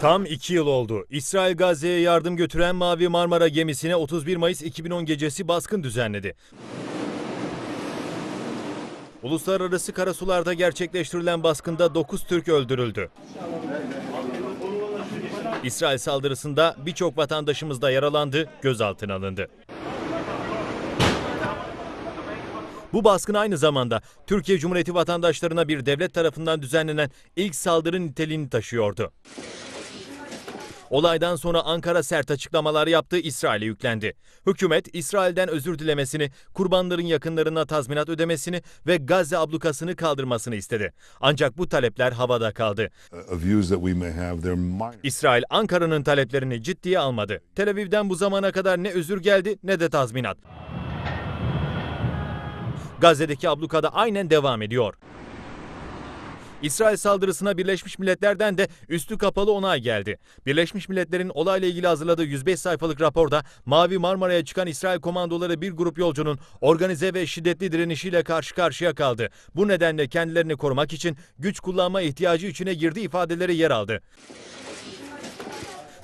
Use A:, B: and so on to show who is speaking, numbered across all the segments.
A: Tam iki yıl oldu. İsrail Gazze'ye yardım götüren Mavi Marmara gemisine 31 Mayıs 2010 gecesi baskın düzenledi. Uluslararası karasularda gerçekleştirilen baskında 9 Türk öldürüldü. İsrail saldırısında birçok vatandaşımız da yaralandı, gözaltına alındı. Bu baskın aynı zamanda Türkiye Cumhuriyeti vatandaşlarına bir devlet tarafından düzenlenen ilk saldırı niteliğini taşıyordu. Olaydan sonra Ankara sert açıklamalar yaptı, İsrail'e yüklendi. Hükümet, İsrail'den özür dilemesini, kurbanların yakınlarına tazminat ödemesini ve Gazze ablukasını kaldırmasını istedi. Ancak bu talepler havada kaldı. İsrail, Ankara'nın taleplerini ciddiye almadı. Tel Aviv'den bu zamana kadar ne özür geldi ne de tazminat. Gazze'deki ablukada aynen devam ediyor. İsrail saldırısına Birleşmiş Milletler'den de üstü kapalı onay geldi. Birleşmiş Milletler'in olayla ilgili hazırladığı 105 sayfalık raporda Mavi Marmara'ya çıkan İsrail komandoları bir grup yolcunun organize ve şiddetli direnişiyle karşı karşıya kaldı. Bu nedenle kendilerini korumak için güç kullanma ihtiyacı içine girdiği ifadeleri yer aldı.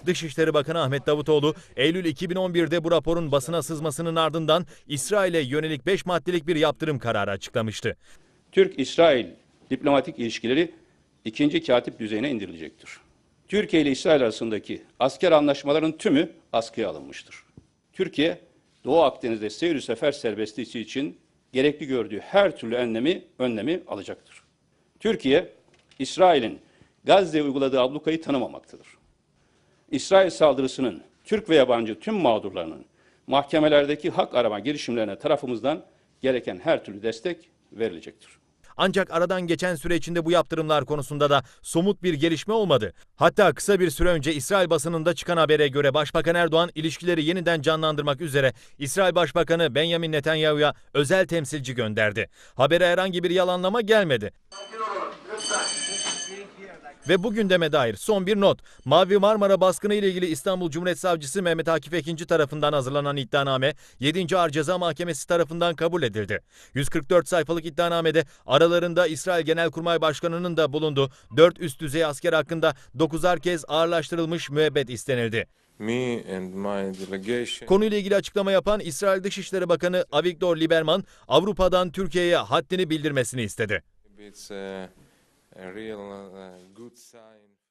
A: Dışişleri Bakanı Ahmet Davutoğlu, Eylül 2011'de bu raporun basına sızmasının ardından İsrail'e yönelik 5 maddelik bir yaptırım kararı açıklamıştı.
B: Türk-İsrail diplomatik ilişkileri ikinci katip düzeyine indirilecektir. Türkiye ile İsrail arasındaki asker anlaşmaların tümü askıya alınmıştır. Türkiye, Doğu Akdeniz'de seyir sefer serbestliği için gerekli gördüğü her türlü önlemi, önlemi alacaktır. Türkiye, İsrail'in Gazze'ye uyguladığı ablukayı tanımamaktadır. İsrail saldırısının Türk ve yabancı tüm mağdurlarının mahkemelerdeki hak arama girişimlerine tarafımızdan gereken her türlü destek verilecektir.
A: Ancak aradan geçen süre içinde bu yaptırımlar konusunda da somut bir gelişme olmadı. Hatta kısa bir süre önce İsrail basınında çıkan habere göre Başbakan Erdoğan ilişkileri yeniden canlandırmak üzere İsrail Başbakanı Benjamin Netanyahu'ya özel temsilci gönderdi. Habere herhangi bir yalanlama gelmedi. Ve bu gündeme dair son bir not. Mavi Marmara baskını ile ilgili İstanbul Cumhuriyet Savcısı Mehmet Akif Ekinci tarafından hazırlanan iddianame 7. Ağır Ceza Mahkemesi tarafından kabul edildi. 144 sayfalık iddianamede aralarında İsrail Genelkurmay Başkanı'nın da bulunduğu 4 üst düzey asker hakkında 9'ar kez ağırlaştırılmış müebbet istenildi. Konuyla ilgili açıklama yapan İsrail Dışişleri Bakanı Avigdor Lieberman, Avrupa'dan Türkiye'ye haddini bildirmesini istedi.
C: a real uh, good sign.